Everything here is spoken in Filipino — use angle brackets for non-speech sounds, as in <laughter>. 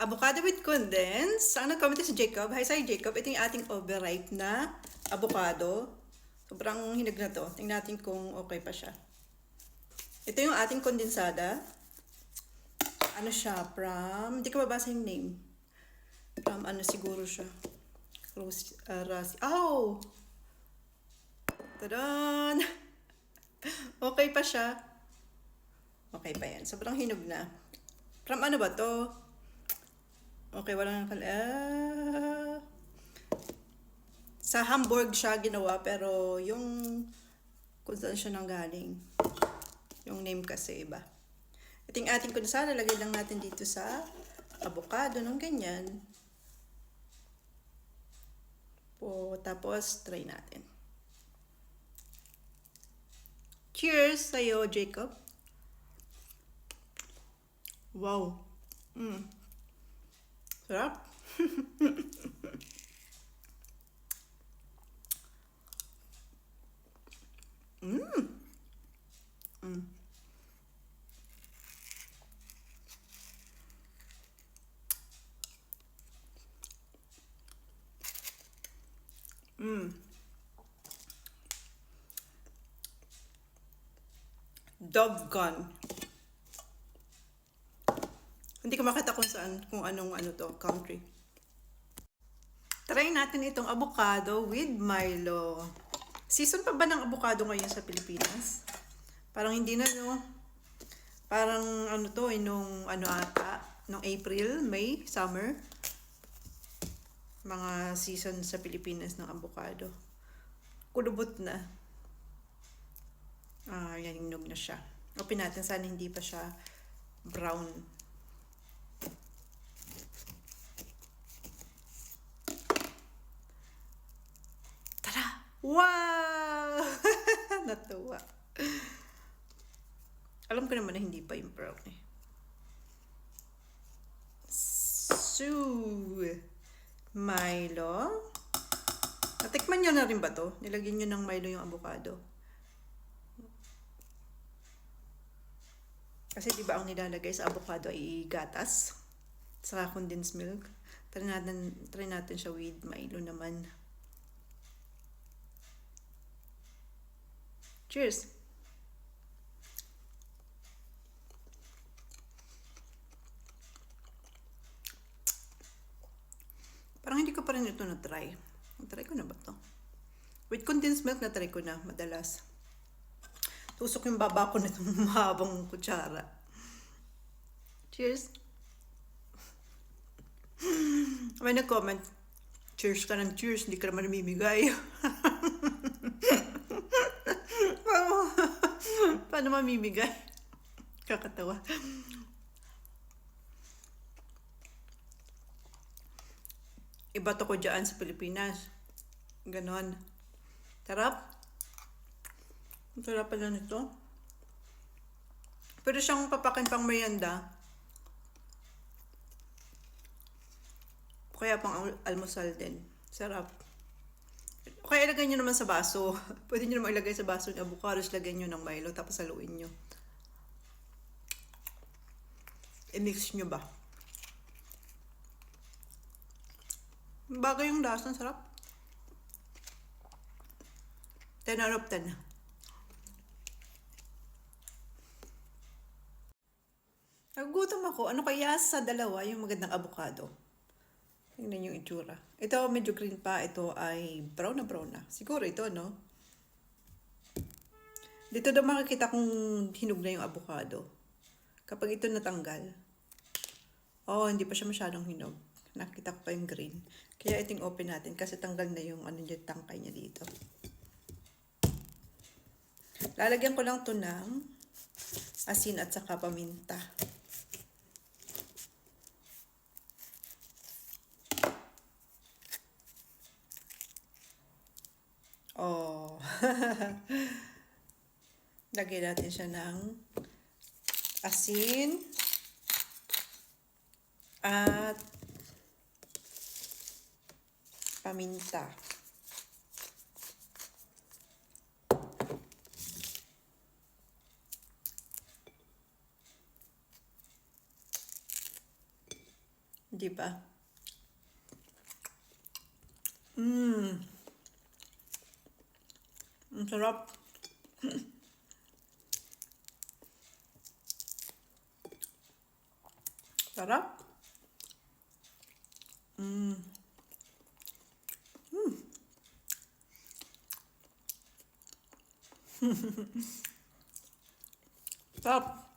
avocado with condensed. Ang nag-comment si Jacob. Hi, sorry Jacob. Ito yung ating overripe na avocado. Sobrang hinog na to. Tingnan natin kung okay pa siya. Ito yung ating kondensada. Ano siya? From, hindi ko mabasa yung name. From ano siguro siya. Rose, uh, Rasi. Oh! Tadaan! <laughs> Okay pa siya. Okay pa yan. Sobrang hinog na. From ano ba to? Okay, walang kal... Ah, sa Hamburg siya ginawa, pero yung kung saan siya nanggaling. Yung name kasi iba. Ito yung ating kundasal. Lagay lang natin dito sa avocado nung ganyan. Po, tapos, try natin. Cheers sa'yo, Jacob. Wow. Mm. Sarap. <laughs> mm. Mm. Mm. Dove gun. Hindi ko makita kung saan, kung anong ano to, country. Try natin itong avocado with Milo. Season pa ba ng avocado ngayon sa Pilipinas? Parang hindi na, no? Parang ano to, eh, nung ano ata, nung April, May, summer. Mga season sa Pilipinas ng avocado. Kulubot na. Ah, yan, hinog na siya. Open natin, sana hindi pa siya brown. Wow! <laughs> Natuwa. Alam ko naman na hindi pa yung brown eh. So, Milo. Natikman nyo na rin ba to? Nilagyan nyo ng Milo yung avocado. Kasi di ba ang nilalagay sa avocado ay gatas? Saka condensed milk. Try natin, try natin siya with Milo naman. Cheers! Parang hindi ko pa rin ito na-try. Na-try ko na ba to? With condensed milk na-try ko na madalas. Tusok yung baba ko nitong <laughs> mahabang kutsara. Cheers! May nag-comment, cheers ka ng cheers, hindi ka naman namimigay. <laughs> paano, paano mamimigay? <laughs> Kakatawa. Iba to ko dyan sa Pilipinas. Ganon. Sarap. Ang sarap pala nito. Pero siyang papakin pang merienda. Kaya pang al- almusal din. Sarap. Kaya ilagay nyo naman sa baso. <laughs> Pwede nyo naman ilagay sa baso ng avocados, lagyan nyo ng Milo, tapos haluin nyo. I-mix nyo ba? Bagay yung lasa, sarap. 10 out of 10. Nagugutom ako. Ano kaya sa dalawa yung magandang avocado? Tingnan yung itsura. Ito medyo green pa. Ito ay brown na brown na. Siguro ito, no? Dito daw makikita kung hinog na yung avocado. Kapag ito natanggal. Oh, hindi pa siya masyadong hinog. Nakita ko pa yung green. Kaya iting open natin kasi tanggal na yung ano niya, tangkay niya dito. Lalagyan ko lang to ng asin at saka paminta. <laughs> Lagyan natin siya ng asin at paminta. Di ba? Mmm. Ang sarap. Sarap. Mmm. <laughs> Sarap.